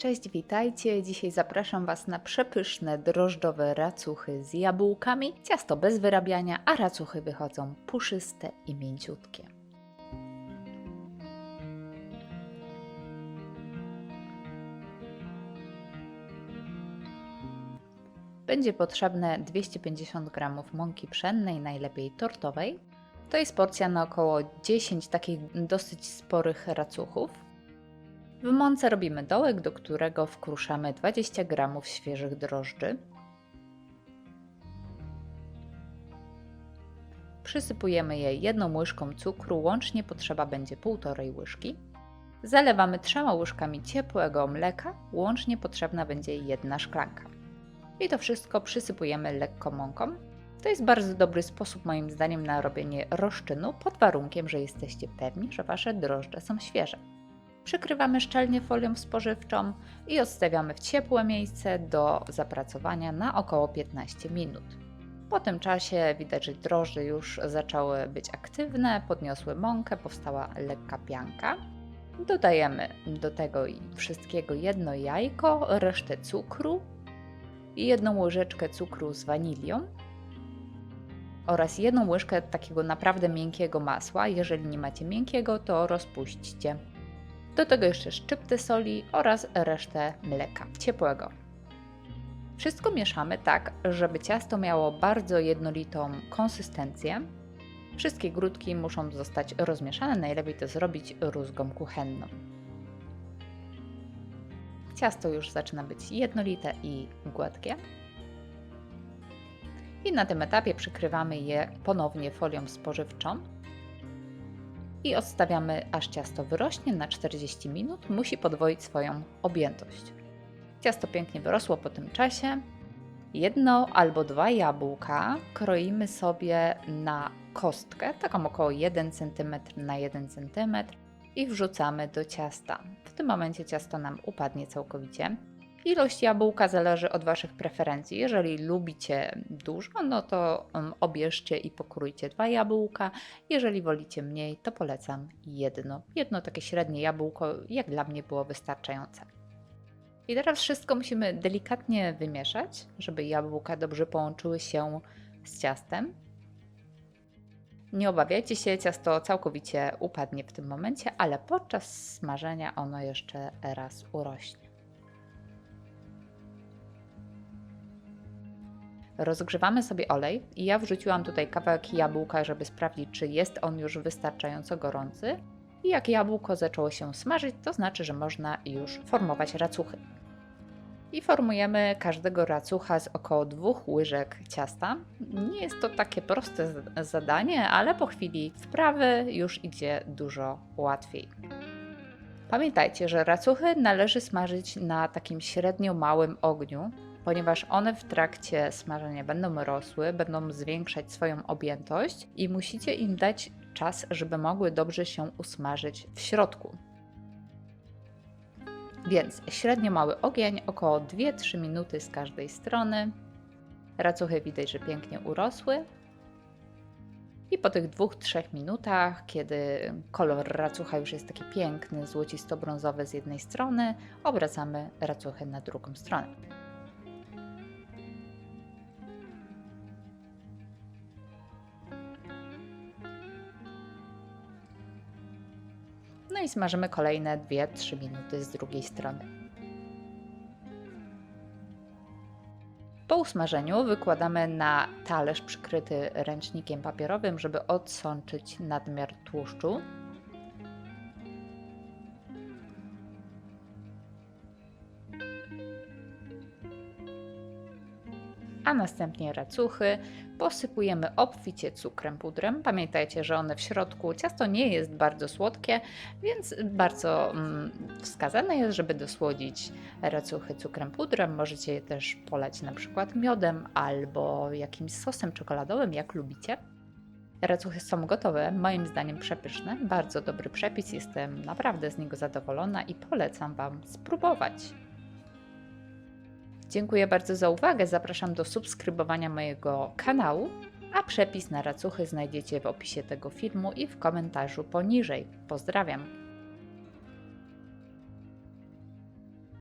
Cześć, witajcie. Dzisiaj zapraszam Was na przepyszne drożdżowe racuchy z jabłkami. Ciasto bez wyrabiania, a racuchy wychodzą puszyste i mięciutkie. Będzie potrzebne 250 g mąki pszennej, najlepiej tortowej. To jest porcja na około 10 takich dosyć sporych racuchów. W mące robimy dołek, do którego wkruszamy 20 g świeżych drożdży. Przysypujemy je jedną łyżką cukru, łącznie potrzeba będzie półtorej łyżki. Zalewamy trzema łyżkami ciepłego mleka, łącznie potrzebna będzie jedna szklanka. I to wszystko przysypujemy lekko mąką. To jest bardzo dobry sposób moim zdaniem na robienie roszczynu, pod warunkiem, że jesteście pewni, że Wasze drożdże są świeże. Przykrywamy szczelnie folią spożywczą i odstawiamy w ciepłe miejsce do zapracowania na około 15 minut. Po tym czasie widać, że drożdże już zaczęły być aktywne, podniosły mąkę, powstała lekka pianka. Dodajemy do tego wszystkiego jedno jajko, resztę cukru i jedną łyżeczkę cukru z wanilią oraz jedną łyżkę takiego naprawdę miękkiego masła. Jeżeli nie macie miękkiego, to rozpuśćcie. Do tego jeszcze szczyptę soli oraz resztę mleka ciepłego. Wszystko mieszamy tak, żeby ciasto miało bardzo jednolitą konsystencję. Wszystkie grudki muszą zostać rozmieszane, najlepiej to zrobić rózgą kuchenną. Ciasto już zaczyna być jednolite i gładkie. I na tym etapie przykrywamy je ponownie folią spożywczą i odstawiamy aż ciasto wyrośnie na 40 minut. Musi podwoić swoją objętość. Ciasto pięknie wyrosło po tym czasie. Jedno albo dwa jabłka kroimy sobie na kostkę, taką około 1 cm na 1 cm i wrzucamy do ciasta. W tym momencie ciasto nam upadnie całkowicie. Ilość jabłka zależy od Waszych preferencji. Jeżeli lubicie dużo, no to um, obierzcie i pokrójcie dwa jabłka. Jeżeli wolicie mniej, to polecam jedno. Jedno takie średnie jabłko, jak dla mnie, było wystarczające. I teraz wszystko musimy delikatnie wymieszać, żeby jabłka dobrze połączyły się z ciastem. Nie obawiajcie się, ciasto całkowicie upadnie w tym momencie, ale podczas smażenia ono jeszcze raz urośnie. Rozgrzewamy sobie olej i ja wrzuciłam tutaj kawałek jabłka, żeby sprawdzić, czy jest on już wystarczająco gorący. I jak jabłko zaczęło się smażyć, to znaczy, że można już formować racuchy. I formujemy każdego racucha z około dwóch łyżek ciasta. Nie jest to takie proste zadanie, ale po chwili wprawy już idzie dużo łatwiej. Pamiętajcie, że racuchy należy smażyć na takim średnio małym ogniu, ponieważ one w trakcie smażenia będą rosły, będą zwiększać swoją objętość i musicie im dać czas, żeby mogły dobrze się usmażyć w środku. Więc średnio mały ogień, około 2-3 minuty z każdej strony. Racuchy widać, że pięknie urosły. I po tych 2-3 minutach, kiedy kolor racucha już jest taki piękny, złocisto-brązowy z jednej strony, obracamy racuchy na drugą stronę. No i smażymy kolejne 2-3 minuty z drugiej strony. Po usmażeniu wykładamy na talerz przykryty ręcznikiem papierowym, żeby odsączyć nadmiar tłuszczu. A następnie racuchy posypujemy obficie cukrem pudrem. Pamiętajcie, że one w środku, ciasto nie jest bardzo słodkie, więc bardzo mm, wskazane jest, żeby dosłodzić racuchy cukrem pudrem. Możecie je też polać na przykład miodem albo jakimś sosem czekoladowym, jak lubicie. Racuchy są gotowe, moim zdaniem przepyszne, bardzo dobry przepis, jestem naprawdę z niego zadowolona i polecam Wam spróbować. Dziękuję bardzo za uwagę. Zapraszam do subskrybowania mojego kanału, a przepis na racuchy znajdziecie w opisie tego filmu i w komentarzu poniżej. Pozdrawiam.